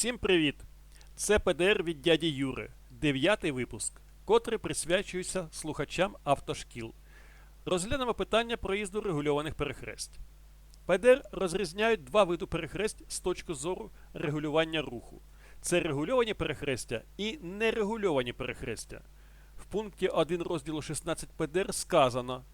Усім привіт! Це ПДР від дяді Юри, дев'ятий випуск, котрий присвячується слухачам автошкіл. Розглянемо питання проїзду регульованих перехресть. ПДР розрізняють два види перехресть з точки зору регулювання руху. Це регульовані перехрестя і нерегульовані перехрестя. В пункті 1 розділу 16 ПДР сказано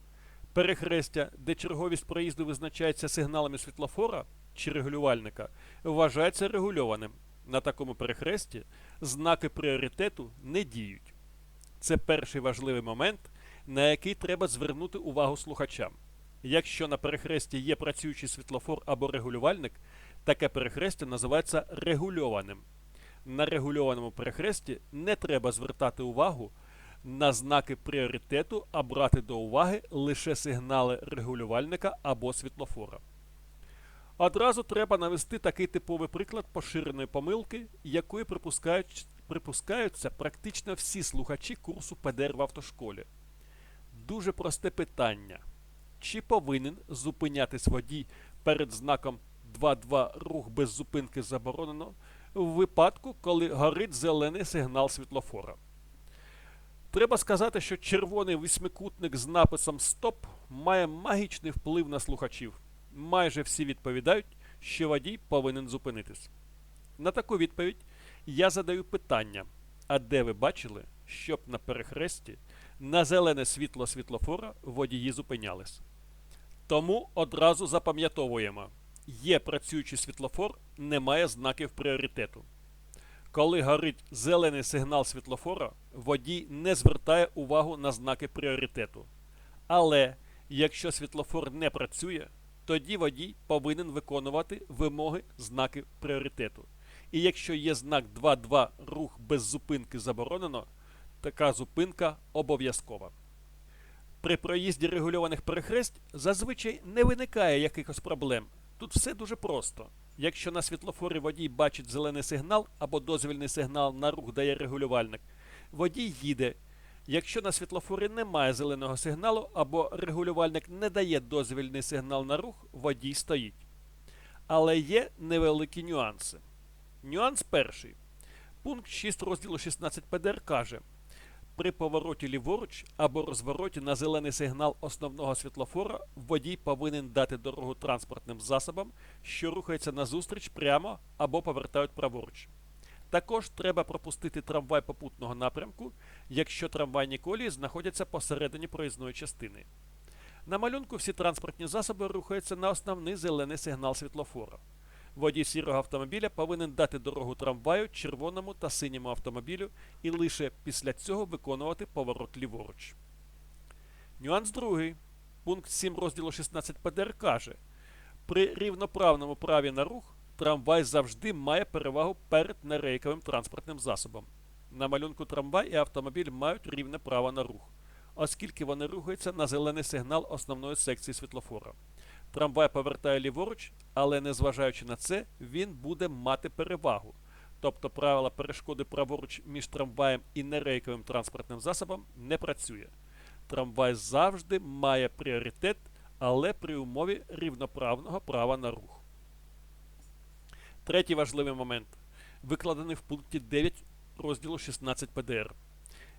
перехрестя, де черговість проїзду визначається сигналами світлофора чи регулювальника, вважається регульованим. На такому перехресті знаки пріоритету не діють. Це перший важливий момент, на який треба звернути увагу слухачам. Якщо на перехресті є працюючий світлофор або регулювальник, таке перехрестя називається регульованим. На регульованому перехресті не треба звертати увагу на знаки пріоритету, а брати до уваги лише сигнали регулювальника або світлофора. Одразу треба навести такий типовий приклад поширеної помилки, якої припускають, припускаються практично всі слухачі курсу ПДР в автошколі. Дуже просте питання. Чи повинен зупинятись водій перед знаком 2.2 рух без зупинки заборонено в випадку, коли горить зелений сигнал світлофора? Треба сказати, що червоний восьмикутник з написом Стоп має магічний вплив на слухачів. Майже всі відповідають, що водій повинен зупинитись. На таку відповідь я задаю питання: а де ви бачили, щоб на перехресті на зелене світло світлофора водії зупинялись? Тому одразу запам'ятовуємо: є працюючий світлофор, немає знаків пріоритету. Коли горить зелений сигнал світлофора, водій не звертає увагу на знаки пріоритету. Але якщо світлофор не працює, тоді водій повинен виконувати вимоги знаки пріоритету. І якщо є знак 2.2 рух без зупинки заборонено, така зупинка обов'язкова. При проїзді регульованих перехресть зазвичай не виникає якихось проблем. Тут все дуже просто. Якщо на світлофорі водій бачить зелений сигнал або дозвільний сигнал на рух дає регулювальник, водій їде. Якщо на світлофорі немає зеленого сигналу або регулювальник не дає дозвільний сигнал на рух, водій стоїть. Але є невеликі нюанси. Нюанс перший. Пункт 6 розділу 16 ПДР каже: при повороті ліворуч або розвороті на зелений сигнал основного світлофора водій повинен дати дорогу транспортним засобам, що рухаються назустріч прямо або повертають праворуч. Також треба пропустити трамвай попутного напрямку, якщо трамвайні колії знаходяться посередині проїзної частини. На малюнку всі транспортні засоби рухаються на основний зелений сигнал світлофора. Водій сірого автомобіля повинен дати дорогу трамваю, червоному та синьому автомобілю і лише після цього виконувати поворот ліворуч. Нюанс другий. Пункт 7 розділу 16 ПДР каже: при рівноправному праві на рух трамвай завжди має перевагу перед нерейковим транспортним засобом. На малюнку трамвай і автомобіль мають рівне право на рух, оскільки вони рухаються на зелений сигнал основної секції світлофора. Трамвай повертає ліворуч, але незважаючи на це, він буде мати перевагу. Тобто правила перешкоди праворуч між трамваєм і нерейковим транспортним засобом не працює. Трамвай завжди має пріоритет, але при умові рівноправного права на рух. Третій важливий момент, викладений в пункті 9 розділу 16 ПДР.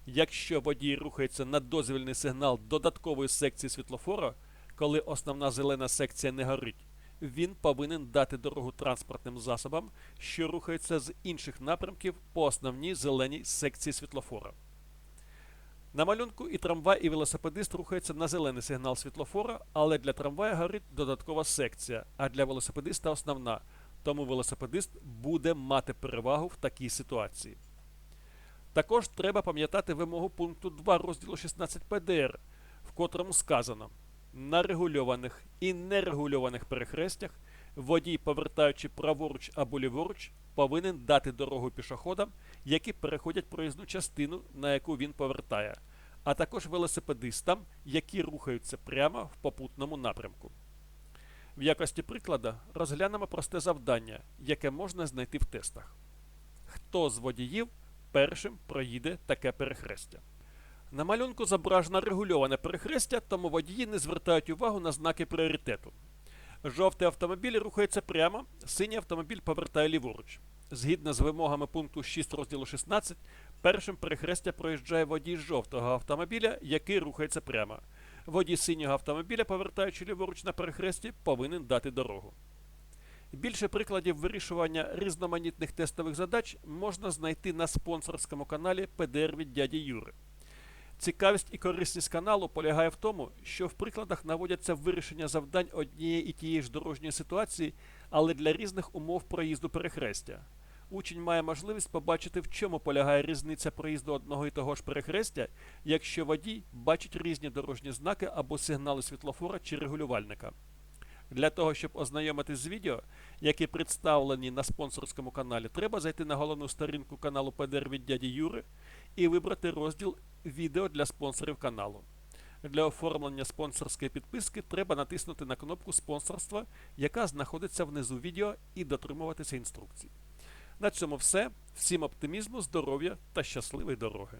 Якщо водій рухається на дозвільний сигнал додаткової секції світлофора, коли основна зелена секція не горить, він повинен дати дорогу транспортним засобам, що рухаються з інших напрямків по основній зеленій секції світлофора. На малюнку і трамвай, і велосипедист рухаються на зелений сигнал світлофора, але для трамвая горить додаткова секція, а для велосипедиста основна. Тому велосипедист буде мати перевагу в такій ситуації. Також треба пам'ятати вимогу пункту 2 розділу 16 ПДР, в котрому сказано: на регульованих і нерегульованих перехрестях водій, повертаючи праворуч або ліворуч, повинен дати дорогу пішоходам, які переходять проїзну частину, на яку він повертає, а також велосипедистам, які рухаються прямо в попутному напрямку. В якості приклада розглянемо просте завдання, яке можна знайти в тестах. Хто з водіїв першим проїде таке перехрестя? На малюнку зображено регульоване перехрестя, тому водії не звертають увагу на знаки пріоритету. Жовтий автомобіль рухається прямо, синій автомобіль повертає ліворуч. Згідно з вимогами пункту 6 розділу 16, першим перехрестя проїжджає водій жовтого автомобіля, який рухається прямо. Водій синього автомобіля, повертаючи ліворуч на перехресті, повинен дати дорогу. Більше прикладів вирішування різноманітних тестових задач можна знайти на спонсорському каналі ПДР від дяді Юри. Цікавість і корисність каналу полягає в тому, що в прикладах наводяться вирішення завдань однієї і тієї ж дорожньої ситуації, але для різних умов проїзду перехрестя. Учень має можливість побачити, в чому полягає різниця проїзду одного і того ж перехрестя, якщо водій бачить різні дорожні знаки або сигнали світлофора чи регулювальника. Для того, щоб ознайомитись з відео, які представлені на спонсорському каналі, треба зайти на головну сторінку каналу ПДР від дяді Юри і вибрати розділ Відео для спонсорів каналу. Для оформлення спонсорської підписки треба натиснути на кнопку спонсорства, яка знаходиться внизу відео, і дотримуватися інструкцій. На цьому все. Всім оптимізму, здоров'я та щасливої дороги!